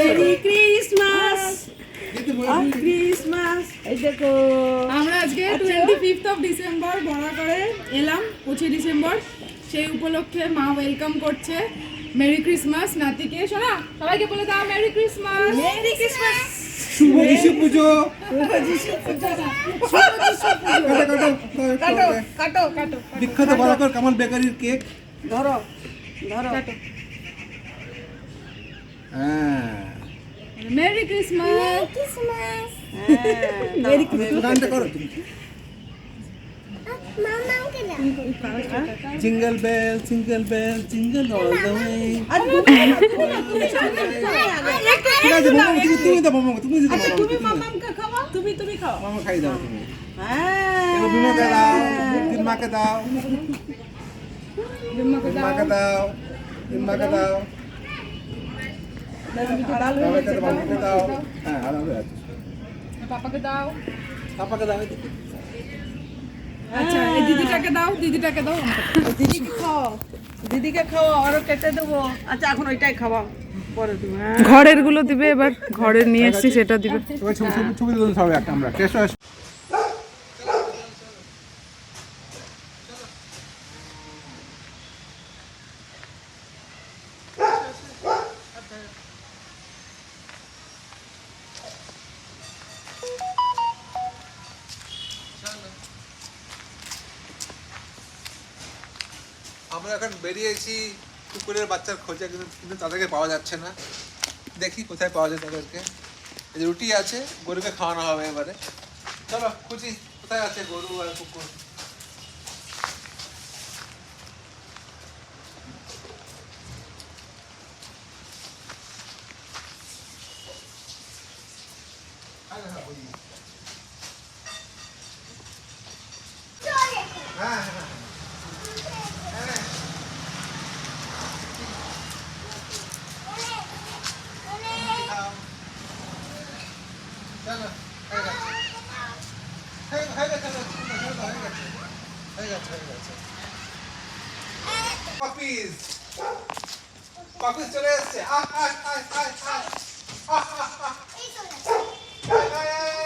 বেরিয়ে ক্রিসমাস এই দেখো আমরা আজকে টোয়েন্টি ফিফথ অফ ডিসেম্বর বড়া করে এলাম পঁচিশ ডিসেম্বর সেই উপলক্ষে মা ওয়েলকাম করছে। মেরি ক্রিসমাস নাতিকে। শোনা সবাইকে বলে দাও মেরি ক্রিসমাস মেরি ক্রিসমাস শুভ যিশু পুজো। কাটো কাটো কাটো বিখ্যাত বরাকর কামাল বেকারির কেক। ধরো ধরো। হ্যাঁ মেরি ক্রিসমাস মেরি গানটা করো তুমি jingle bell jingle bell jingle all the way ঠিক আছে মামা তুমি তুমি দাও মামা তুমি আচ্ছা তুমি তুমি তুমি খাও মামা খাই দাও তুমি হ্যাঁ বিমাকে দাও দাও দাও মাকে দাও আচ্ছা দিদিটাকে দাও দিদিটাকে দাও দিদিকে খাও দিদিকে কেটে দেবো আচ্ছা এখন ওইটাই হ্যাঁ ঘরেরগুলো দিবে এবার ঘরের নিয়ে এসছি, সেটা দিবে। ছবি ছবি একটা, আমরা। আমরা এখন বেরিয়েছি কুকুরের বাচ্চার খোঁজে, কিন্তু কিন্তু তাদেরকে পাওয়া যাচ্ছে না। দেখি কোথায় পাওয়া যায় তাদেরকে। এই রুটি আছে, গরুকে খাওয়ানো হবে এবারে। চলো, খুঁজি, কোথায় আছে গরু আর কুকুর? হ্যাঁ হ্যাঁ হ্যাঁ খাও। চলো, হয়ে গেছে। হয়ে- হয়ে গেছে, হয়ে গেছে, হয়ে গেছে, হয়ে গেছে, হয়ে গেছে। Puppies! চলে এসছে। আহ, আহ, আহ। আহ, আহ, আহ। আয়, আয়, আয়, আয়, আয়।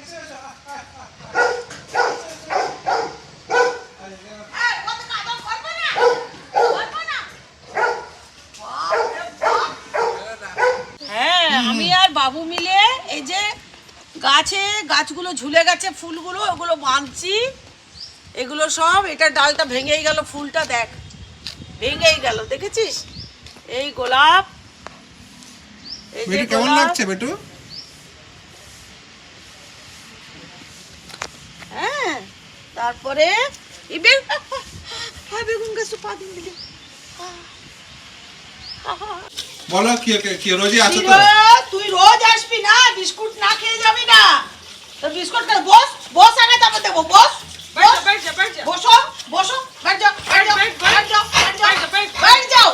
এসো, এসো, এসো, এসো। হ্যাঁ আমি আর বাবু মিলে এই যে গাছে গাছগুলো ঝুলে গেছে ফুলগুলো ওগুলো বাঁধছি এগুলো সব এটা ডালটা ভেঙেই গেল ফুলটা দেখ। ভেঙেই গেল দেখেছিস? এই গোলাপ এই যে কেমন লাগছে বেটু? হ্যাঁ তারপরে হ্যাঁ বেগুন গাছ পা দিন দিলে বলো কি কি রোজই তো? তুই রোজ আসবি না বিস্কুট না খেয়ে যাবি না। বিস্কুট খা বস বস আগে তারপর দেখব। বস বসো। বসো বাইর যাও বাইর যাও বাইর যাও বাইর যাও বাইর যাও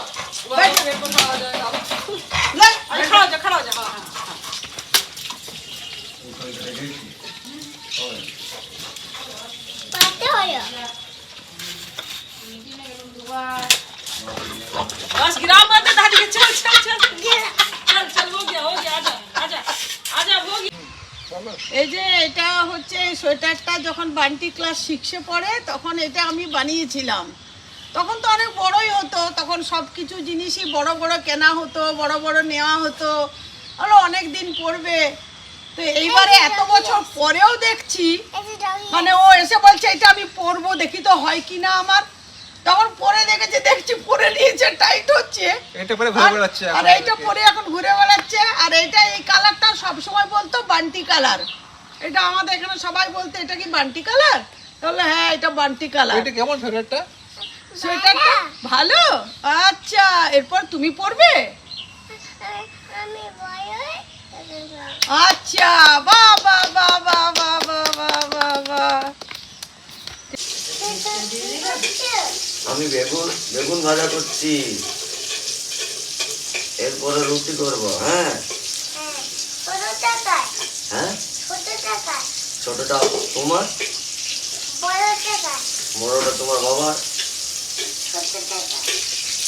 বাস গ্রাম চল চল চল এই যে এটা হচ্ছে সোয়েটারটা যখন বান্টি ক্লাস সিক্সে পড়ে তখন এটা আমি বানিয়েছিলাম। তখন তো অনেক বড়ই হতো তখন সব কিছু জিনিসই বড় বড় কেনা হতো বড় বড় নেওয়া হতো। আরও অনেক দিন পড়বে। তো এইবারে এত বছর পরেও দেখছি। মানে ও এসে বলছে এটা আমি পরবো দেখি তো হয় কি না আমার। তখন পরে দেখেছি দেখছি পরে নিয়েছে টাইট হচ্ছে। এটা পরে ঘুরে বেড়াচ্ছে আর এইটা পরে এখন ঘুরে বেড়াচ্ছে আর এইটা এই কালারটা সব সময় বলতো বান্টি কালার এটা আমাদের এখানে সবাই বলতো এটা কি বান্টি কালার তাহলে হ্যাঁ এটা বান্টি কালার এটা কেমন সোয়েটারটা সোয়েটারটা ভালো? আচ্ছা এরপর তুমি পরবে? আচ্ছা বাহ বাহ বাহ বাহ বাহ বাহ বাহ বাহ বাহ আমি বেগুন বেগুন ভাজা করছি। এরপরে রুটি করব হ্যাঁ? হ্যাঁ? ছোটটা তোমার? বড়টা তোমার বাবার?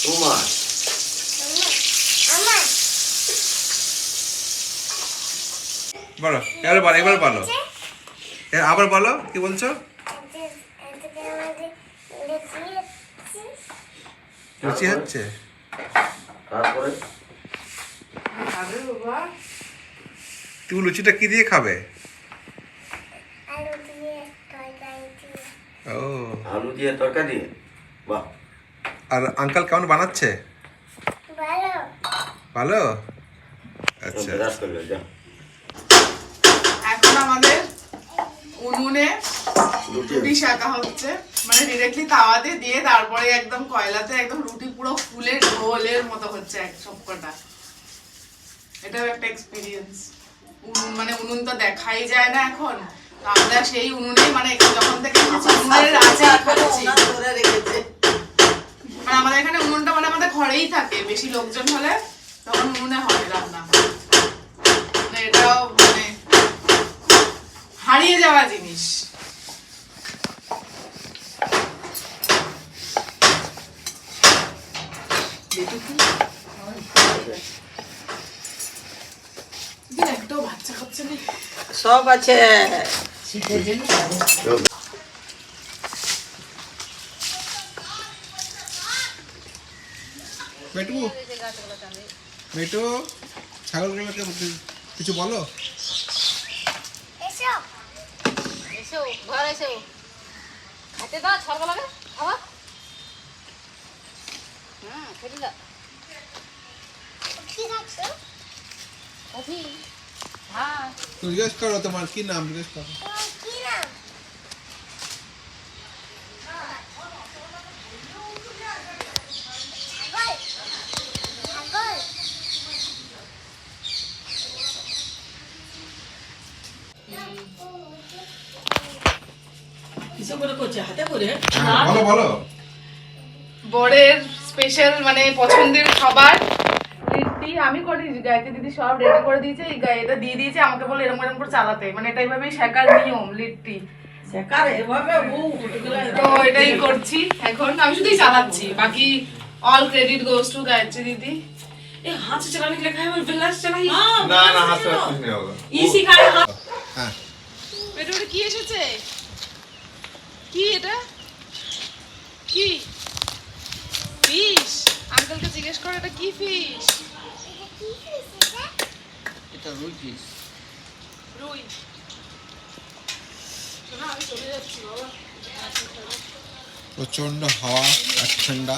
তোমার? বলো, এবার বলো এবার বলো। আবার বলো, কি বলছো? লুচি হচ্ছে? তারপরে? তুমি লুচিটা কি দিয়ে খাবে? ও। আলু দিয়ে তরকা দিয়ে? বাহ। আর আঙ্কাল কেমন বানাচ্ছে? ভালো। আচ্ছা। করবে যা। এখন আমাদের উনুনে রুটি। শাকা হচ্ছে। মানে ডিরেক্টলি তাওয়াতে দিয়ে তারপরে একদম কয়লাতে একদম রুটি পুরো ফুলে ঢোলের মতো হচ্ছে এক সবকটা। এটাও একটা এক্সপিরিয়েন্স উনুন মানে উনুন তো দেখাই যায় না এখন। আমরা সেই উনুনেই মানে যখন থেকে উনুনের আছে খাচ্ছি মানে আমাদের এখানে উনুনটা মানে আমাদের ঘরেই থাকে বেশি লোকজন হলে তখন উনুনে হয় রান্না। মানে এটাও মানে হারিয়ে যাওয়া জিনিস। সব আছে। মেটু মেটু ছাগলগুলোকে কিছু বলো? এসো। ঘর এসো। হাতে দাও ছড়বা লাগে খাওয়া। হ্যাঁ খেতে দাও কফি হ্যাঁ জিজ্ঞেস করো তোমার কি নাম জিজ্ঞেস করো কিসে করে করছে হাতে করে বলো বলো বরের স্পেশাল মানে পছন্দের খাবার লিট্টি আমি করে দিয়েছি গায়ত্রী দিদি সব রেডি করে দিয়েছে এই গায়ে এটা দিয়ে দিয়েছে আমাকে বলে এরকম এরকম করে চালাতে মানে এটা এইভাবেই শেখার নিয়ম লিট্টি শেখার এভাবে ও তো এটাই করছি এখন আমি শুধুই চালাচ্ছি বাকি all credit goes to Gayatri দিদি ये हाथ से चलाने के लिए कहा है और बिल्ला से चलाइए না না হাত कुछ नहीं होगा ये सिखाए हाथ হ্যাঁ এটা ওটা কি এসেছে কি এটা কি ফিশ? আঙ্কেলকে জিজ্ঞেস করো এটা কি ফিশ? এটা রুই ফিশ। রুই। প্রচণ্ড হাওয়া আর ঠান্ডা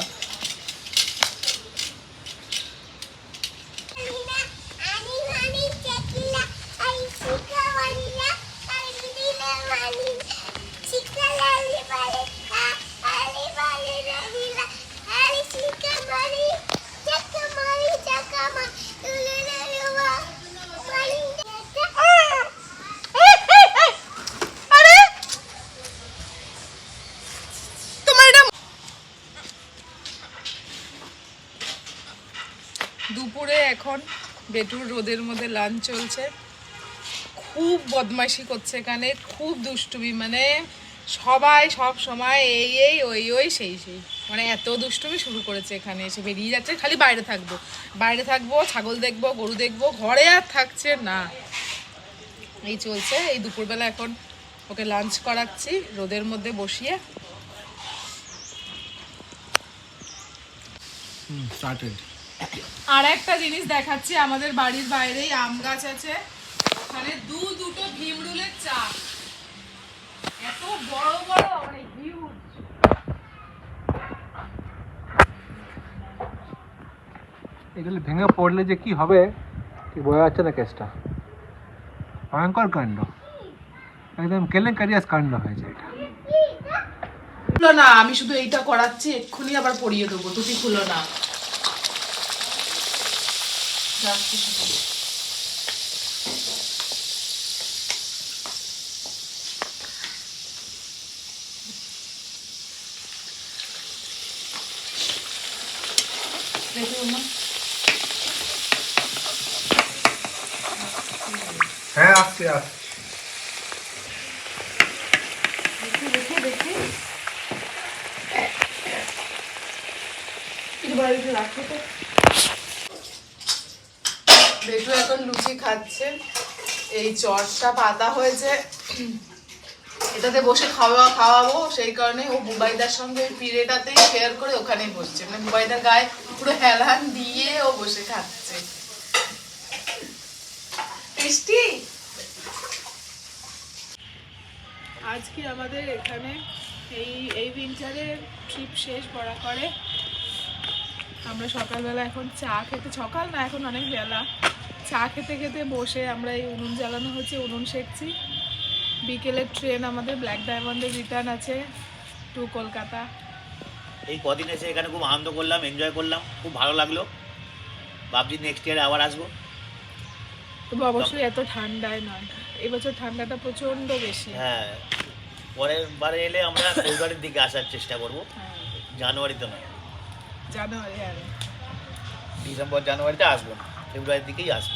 এখন বেটুর রোদের মধ্যে লাঞ্চ চলছে। খুব বদমাইশি করছে এখানে, খুব দুষ্টুমি মানে সবাই সব সময় এই এই, ওই ওই, সেই সেই। মানে এত দুষ্টুমি শুরু করেছে এখানে, এসে বেরিয়ে যাচ্ছে, খালি বাইরে থাকব। বাইরে থাকব, ছাগল দেখব, গরু দেখব, ঘরে আর থাকছে না। এই চলছে, এই দুপুরবেলা এখন ওকে লাঞ্চ করাচ্ছি, রোদের মধ্যে বসিয়ে। স্টার্টেড আর একটা জিনিস দেখাচ্ছি আমাদের বাড়ির বাইরেই আম গাছ আছে। ওখানে দু দুটো ভীমরুলের চাক এত বড় বড় মানে হিউজ এগুলো ভেঙে পড়লে যে কি হবে কি বোঝা যাচ্ছে না কেসটা। ভয়ঙ্কর কাণ্ড। একদম কেলেঙ্কারিয়াস কাণ্ড হয়েছে এটা। খুলো না আমি শুধু এইটা করাচ্ছি এক্ষুনি আবার পরিয়ে দেবো দুটি খুলো না। রাখতে শুধু হ্যাঁ আসছি আসছি। দেখি দেখি রাখো তো। বেটু এখন লুচি খাচ্ছে। এই চটটা পাতা হয়েছে। এটাতে বসে খাওয়া খাওয়াবো, সেই কারণে ও বুবাইদার সঙ্গে ওই পিড়েটাতেই শেয়ার করে ওখানেই বসছে। মানে বুবাইদার গায়ে পুরো হেলান দিয়ে ও বসে খাচ্ছে। টেস্টি? আজকে আমাদের এখানে এই এই উইন্টারে ট্রিপ শেষ পড়া করে আমরা সকালবেলা এখন চা খেতে সকাল না এখন অনেক বেলা। চা খেতে খেতে বসে আমরা এই উনুন জ্বালানো হচ্ছে উনুন সেকছি। বিকেলের ট্রেন আমাদের ব্ল্যাক ডায়মন্ডের রিটার্ন আছে টু কলকাতা। এই কদিন এসে এখানে খুব আনন্দ করলাম এনজয় করলাম খুব ভালো লাগল। ভাবছি নেক্সট ইয়ারে আবার আসব। তবে অবশ্যই এত ঠান্ডায় নয়। এবছর ঠান্ডাটা প্রচণ্ড বেশি। হ্যাঁ পরের বারে এলে আমরা ফেব্রুয়ারির দিকে আসার চেষ্টা করব। হ্যাঁ, জানুয়ারিতে নয়। জানুয়ারি হ্যাঁ। ডিসেম্বর জানুয়ারিতে আসব ফেব্রুয়ারির দিকেই আসব।